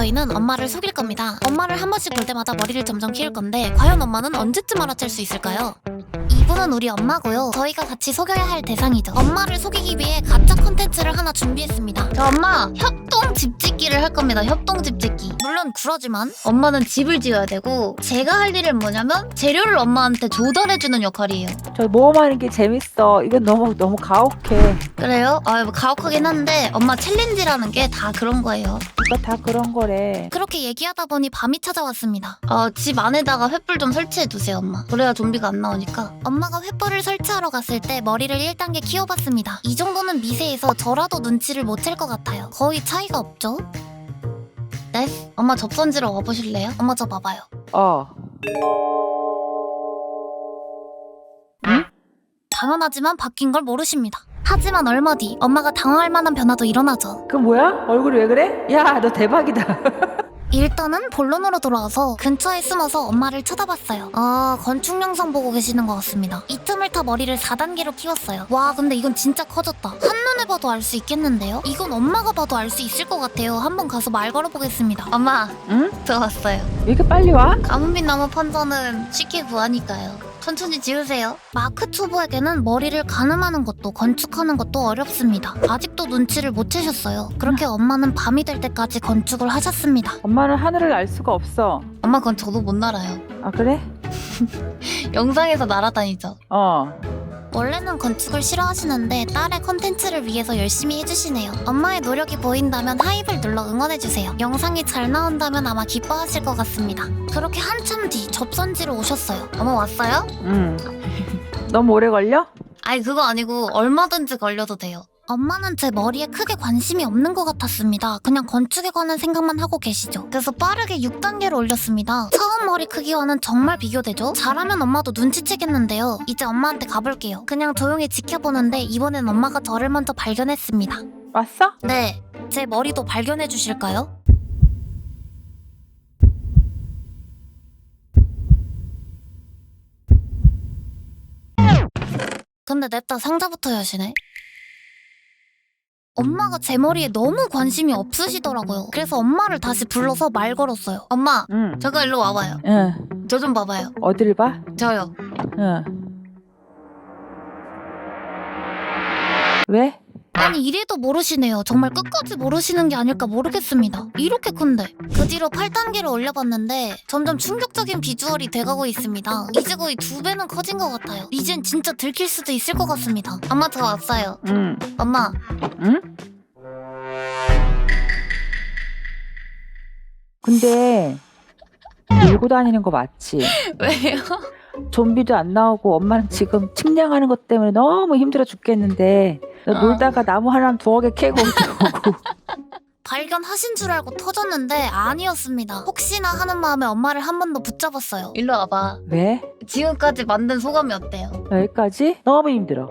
저희는 엄마를 속일 겁니다. 엄마를 한 번씩 볼 때마다 머리를 점점 키울 건데 과연 엄마는 언제쯤 알아챌 수 있을까요? 이분은 우리 엄마고요. 저희가 같이 속여야 할 대상이죠. 엄마를 속이기 위해 가짜 콘텐츠를 하나 준비했습니다. 저 엄마 협동 집짓기를 할 겁니다. 협동 집짓기. 물론 그러지만 엄마는 집을 지어야 되고 제가 할 일은 뭐냐면 재료를 엄마한테 조달해주는 역할이에요. 저 모험하는 게 재밌어. 이건 너무 너무 가혹해. 그래요? 아, 뭐 가혹하긴 한데 엄마 챌린지라는 게 다 그런 거예요. 이거 다 그런 거래. 그렇게 얘기하다 보니 밤이 찾아왔습니다. 어, 집 안에다가 횃불 좀 설치해 두세요, 엄마. 그래야 좀비가 안 나오니까. 엄마가 횃불을 설치하러 갔을 때 머리를 1단계 키워봤습니다. 이 정도는 미세해서 저라도 눈치를 못 챌 것 같아요. 거의 차이가 없죠? 네? 엄마 접선지로 와보실래요? 엄마 저 봐봐요. 어. 당연하지만 바뀐 걸 모르십니다. 하지만 얼마 뒤 엄마가 당황할 만한 변화도 일어나죠. 그 뭐야? 얼굴이 왜 그래? 야, 너 대박이다. 일단은 본론으로 돌아와서 근처에 숨어서 엄마를 쳐다봤어요. 아, 건축 영상 보고 계시는 것 같습니다. 이 틈을 타 머리를 4단계로 키웠어요. 와, 근데 이건 진짜 커졌다. 한눈에 봐도 알 수 있겠는데요? 이건 엄마가 봐도 알 수 있을 것 같아요. 한번 가서 말 걸어보겠습니다. 엄마, 응? 들어왔어요. 왜 이렇게 빨리 와? 가뭄빛 나무 판자는 쉽게 구하니까요. 천천히 지으세요. 마크 초보에게는 머리를 가늠하는 것도 건축하는 것도 어렵습니다. 아직도 눈치를 못 채셨어요. 그렇게 엄마는 밤이 될 때까지 건축을 하셨습니다. 엄마는 하늘을 알 수가 없어. 엄마 그건 저도 못 날아요. 아, 그래? 영상에서 날아다니죠. 어. 원래는 건축을 싫어하시는데 딸의 컨텐츠를 위해서 열심히 해주시네요. 엄마의 노력이 보인다면 하이를 눌러 응원해주세요. 영상이 잘 나온다면 아마 기뻐하실 것 같습니다. 그렇게 한참 뒤 접선지로 오셨어요. 어머 왔어요? 응. 너무 오래 걸려? 아니 그거 아니고 얼마든지 걸려도 돼요. 엄마는 제 머리에 크게 관심이 없는 것 같았습니다. 그냥 건축에 관한 생각만 하고 계시죠. 그래서 빠르게 6단계로 올렸습니다. 처음 머리 크기와는 정말 비교되죠? 잘하면 엄마도 눈치채겠는데요. 이제 엄마한테 가볼게요. 그냥 조용히 지켜보는데 이번엔 엄마가 저를 먼저 발견했습니다. 왔어? 네, 제 머리도 발견해 주실까요? 근데 냅다 상자부터 여시네. 엄마가 제 머리에 너무 관심이 없으시더라고요. 그래서 엄마를 다시 불러서 말 걸었어요. 엄마, 응. 잠깐 일로 와봐요. 응. 저 좀 봐봐요. 어딜 봐? 저요. 응. 왜? 아니 이래도 모르시네요. 정말 끝까지 모르시는 게 아닐까 모르겠습니다. 이렇게 큰데. 그 뒤로 8단계를 올려봤는데 점점 충격적인 비주얼이 돼가고 있습니다. 이제 거의 두 배는 커진 것 같아요. 이젠 진짜 들킬 수도 있을 것 같습니다. 엄마 저 왔어요. 응. 엄마 응? 근데 밀고 다니는 거 맞지? 왜요? 좀비도 안 나오고 엄마는 지금 측량하는 것 때문에 너무 힘들어 죽겠는데 너 아. 놀다가 나무 하나 두어 개 캐고 들어오고 발견하신 줄 알고 터졌는데 아니었습니다. 혹시나 하는 마음에 엄마를 한 번 더 붙잡았어요. 일로 와봐. 왜? 지금까지 만든 소감이 어때요? 여기까지? 너무 힘들어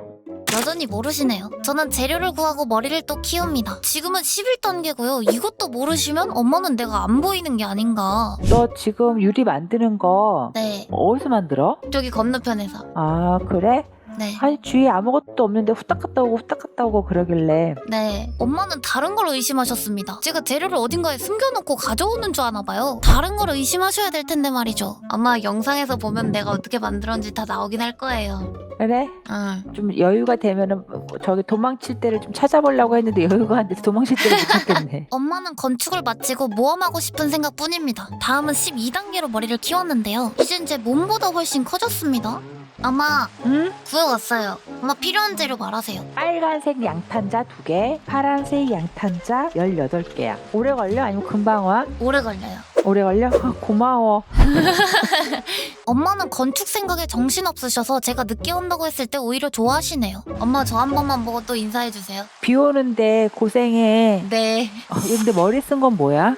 여전히 모르시네요. 저는 재료를 구하고 머리를 또 키웁니다. 지금은 11단계고요. 이것도 모르시면 엄마는 내가 안 보이는 게 아닌가. 너 지금 유리 만드는 거 네, 어디서 만들어? 저기 건너편에서. 아 그래? 네. 아니 주위에 아무것도 없는데 후딱 갔다 오고 후딱 갔다 오고 그러길래 네. 엄마는 다른 걸 의심하셨습니다. 제가 재료를 어딘가에 숨겨놓고 가져오는 줄 아나 봐요. 다른 걸 의심하셔야 될 텐데 말이죠. 아마 영상에서 보면 내가 어떻게 만들었는지 다 나오긴 할 거예요. 그래? 응. 좀 여유가 되면은 저기 도망칠 때를 좀 찾아보려고 했는데 여유가 안 돼서 도망칠 때를 못 찾겠네 엄마는 건축을 마치고 모험하고 싶은 생각뿐입니다. 다음은 12단계로 머리를 키웠는데요. 이젠 제 몸보다 훨씬 커졌습니다. 아마 응? 구해왔어요. 엄마 필요한 재료 말하세요. 빨간색 양탄자 2개, 파란색 양탄자 18개야. 오래 걸려? 아니면 금방 와? 오래 걸려요. 오래 걸려? 아, 고마워. 엄마는 건축 생각에 정신 없으셔서 제가 늦게 온다고 했을 때 오히려 좋아하시네요. 엄마 저 한 번만 보고 또 인사해 주세요. 비 오는데 고생해. 네. 어, 근데 머리 쓴 건 뭐야?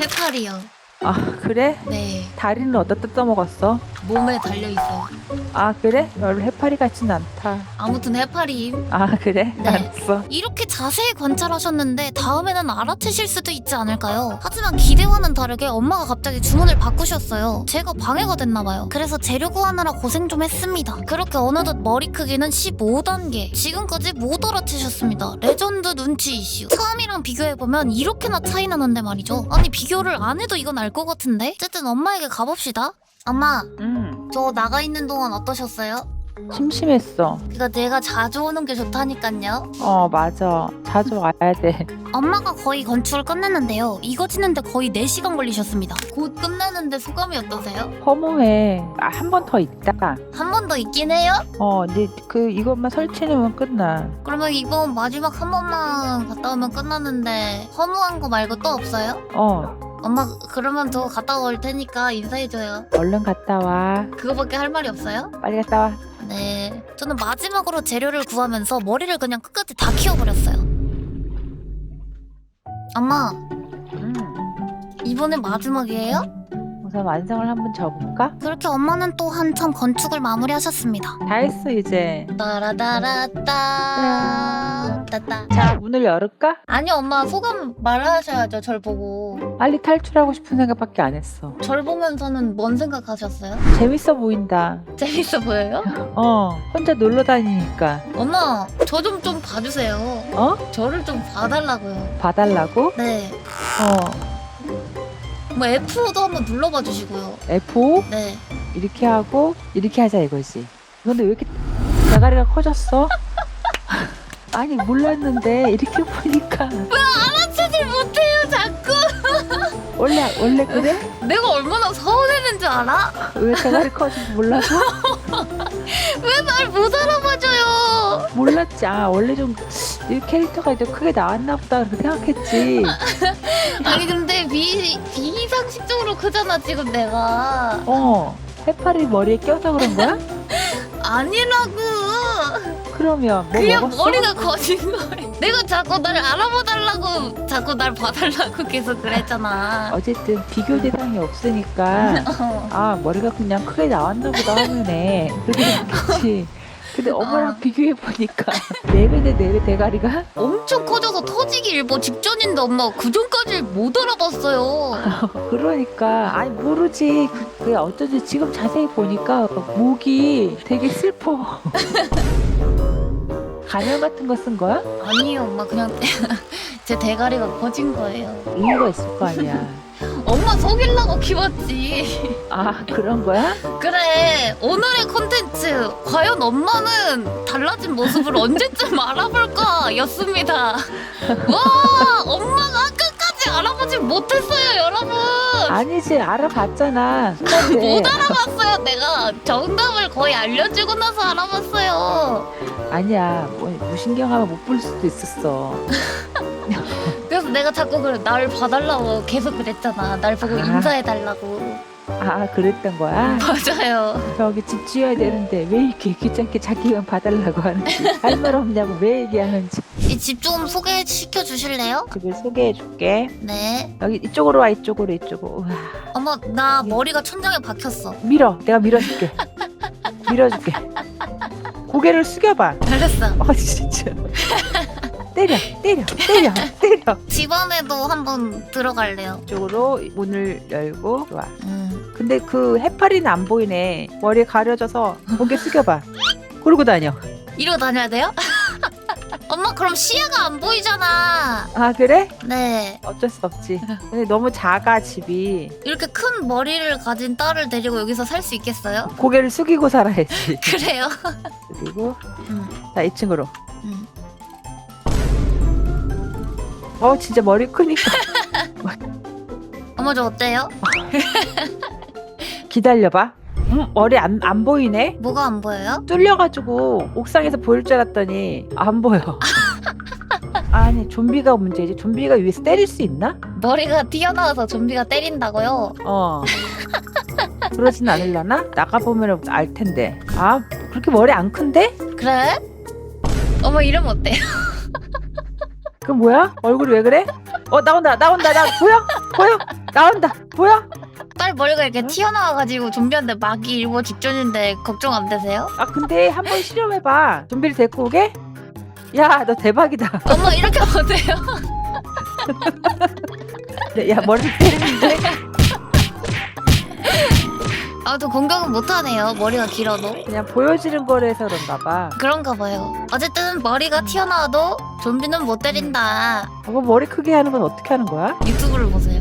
해파리요. 아, 그래? 네. 다리는 어디다 뜯어 먹었어? 몸에 달려 있어요. 아 그래? 별 해파리 같진 않다. 아무튼 해파리임. 아 그래? 네. 알았어. 이렇게 자세히 관찰하셨는데 다음에는 알아채실 수도 있지 않을까요? 하지만 기대와는 다르게 엄마가 갑자기 주문을 바꾸셨어요. 제가 방해가 됐나봐요. 그래서 재료 구하느라 고생 좀 했습니다. 그렇게 어느덧 머리 크기는 15단계. 지금까지 못 알아채셨습니다. 레전드 눈치 이슈. 처음이랑 비교해보면 이렇게나 차이 나는데 말이죠. 아니 비교를 안 해도 이건 알것 같은데? 어쨌든 엄마에게 가봅시다. 엄마, 응. 저 나가 있는 동안 어떠셨어요? 심심했어. 그니까 내가 자주 오는 게 좋다니깐요. 어 맞아. 자주 와야 돼. 엄마가 거의 건축을 끝냈는데요. 이거 짓는데 거의 4시간 걸리셨습니다. 곧 끝내는데 소감이 어떠세요? 허무해. 아, 한 번 더 있다. 한번 더 있긴 해요? 어, 근데 그 이것만 설치해놓으면 끝나. 그러면 이번 마지막 한 번만 갔다 오면 끝나는데 허무한 거 말고 또 없어요? 어, 엄마 그러면 저 갔다 올 테니까 인사해줘요. 얼른 갔다 와. 그거밖에 할 말이 없어요? 빨리 갔다 와. 네. 저는 마지막으로 재료를 구하면서 머리를 그냥 끝까지 다 키워버렸어요. 엄마 응. 이번엔 마지막이에요? 우선 완성을 한번 접을까? 그렇게 엄마는 또 한참 건축을 마무리하셨습니다. 다 했어 이제. 따라따라따 따따 자, 문을 열을까? 아니 엄마 소감 말하셔야죠 절 보고 빨리 탈출하고 싶은 생각밖에 안 했어. 절 보면서는 뭔 생각하셨어요? 재밌어 보인다. 재밌어 보여요? 어, 혼자 놀러 다니니까. 엄마 저 좀 좀 봐주세요 어? 저를 좀 봐달라고요 봐달라고? 네 어, 뭐 F5도 한번 눌러봐 주시고요 F5 네 이렇게 하고 이렇게 하자 이거지. 근데 왜 이렇게 대가리가 커졌어? 아니 몰랐는데 이렇게 보니까 알아채질 못해요 자꾸 원래 원래 그래? 내가 얼마나 서운했는 줄 알아? 왜 대가리 커진지 몰라서? 왜 날 못 알아봐줘요 몰랐지. 아 원래 좀 이 캐릭터가 이제 크게 나왔나 보다 그렇게 생각했지. 아니 근데 비, 비상식적으로 크잖아 지금 내가 어 해파리 머리에 껴서 그런 거야? 아니라고 그러면 뭐 그냥 먹었어? 머리가 거진 거래 내가 자꾸 날 알아봐달라고 자꾸 날 봐달라고 계속 그랬잖아 어쨌든 비교 대상이 없으니까 어. 아 머리가 그냥 크게 나왔나 보다 하면에 그렇게 생각했지. 근데 엄마랑 어. 비교해 보니까 네 배네 네배 대가리가 엄청 커져서 터지기 일보 직전인데 엄마 그 전까지 못 알아봤어요 그러니까 아니 모르지 그, 그 어쩐지 지금 자세히 보니까 목이 되게 슬퍼 가면 같은 거 쓴 거야? 아니에요 엄마 그냥 제 대가리가 거진 거예요. 이유가 있을 거 아니야. 엄마 속이려고 키웠지. 아 그런 거야? 그래 오늘의 콘텐츠. 과연 엄마는 달라진 모습을 언제쯤 알아볼까 였습니다. 와 엄마가 끝까지 알아보지 못했어요 여러분. 아니지 알아봤잖아. 못 알아봤어요 내가 정답을 거의 알려주고 나서 알아봤어요. 아니야 뭐 무신경하면 못 볼 수도 있었어. 그래서 내가 자꾸 그래 날 봐달라고 계속 그랬잖아. 날 보고 아. 인사해달라고 아 그랬던 거야? 맞아요. 저기 집 지어야 되는데 왜 이렇게 귀찮게 자기만 봐달라고 하는지 할 말 없냐고 왜 얘기하는지. 이 집 좀 소개시켜 주실래요? 집을 소개해 줄게. 네. 여기 이쪽으로 와 이쪽으로 이쪽으로. 우와. 어머 나 머리가 천장에 박혔어. 밀어. 내가 밀어줄게. 밀어줄게. 고개를 숙여봐. 알겠어. 아 진짜 때려 때려 때려 때려. 집 안에도 한번 들어갈래요? 이쪽으로 문을 열고 좋아 음. 근데 그 해파리는 안 보이네. 머리에 가려져서 고개 숙여봐. 그러고 다녀. 이러고 다녀야 돼요? 엄마 그럼 시야가 안 보이잖아. 아 그래? 네. 어쩔 수 없지. 근데 너무 작아 집이. 이렇게 큰 머리를 가진 딸을 데리고 여기서 살 수 있겠어요? 고개를 숙이고 살아야지. 그래요? 그리고. 음, 자 2층으로. 음. 어 진짜 머리 크니까 어머 저 어때요? 기다려봐 음, 머리 안, 안 보이네 뭐가 안 보여요? 뚫려가지고 옥상에서 보일 줄 알았더니 안 보여 아니 좀비가 문제지 좀비가 위에서 때릴 수 있나? 머리가 튀어나와서 좀비가 때린다고요? 어 그러진 않을라나? 나가보면 알 텐데 아 그렇게 머리 안 큰데? 그래? 어머 이러면 어때요? 그 뭐야? 얼굴이 왜 그래? 어 나온다 나온다 나 보여? 보여? 나온다 보여? 빨리 머리가 이렇게 튀어나와가지고 좀비한테 막이 일보 직전인데 걱정 안 되세요? 아 근데 한번 실험해봐 좀비를 데리고 오게? 야 너 대박이다 엄마 이렇게 하면 돼요? 야 머리를 때리는데 아또 공격은 못하네요. 머리가 길어도. 그냥 보여지는 거라서 그런가 봐. 그런가 봐요. 어쨌든 머리가 튀어나와도 좀비는 못 때린다. 그거 머리 크게 하는 건 어떻게 하는 거야? 유튜브를 보세요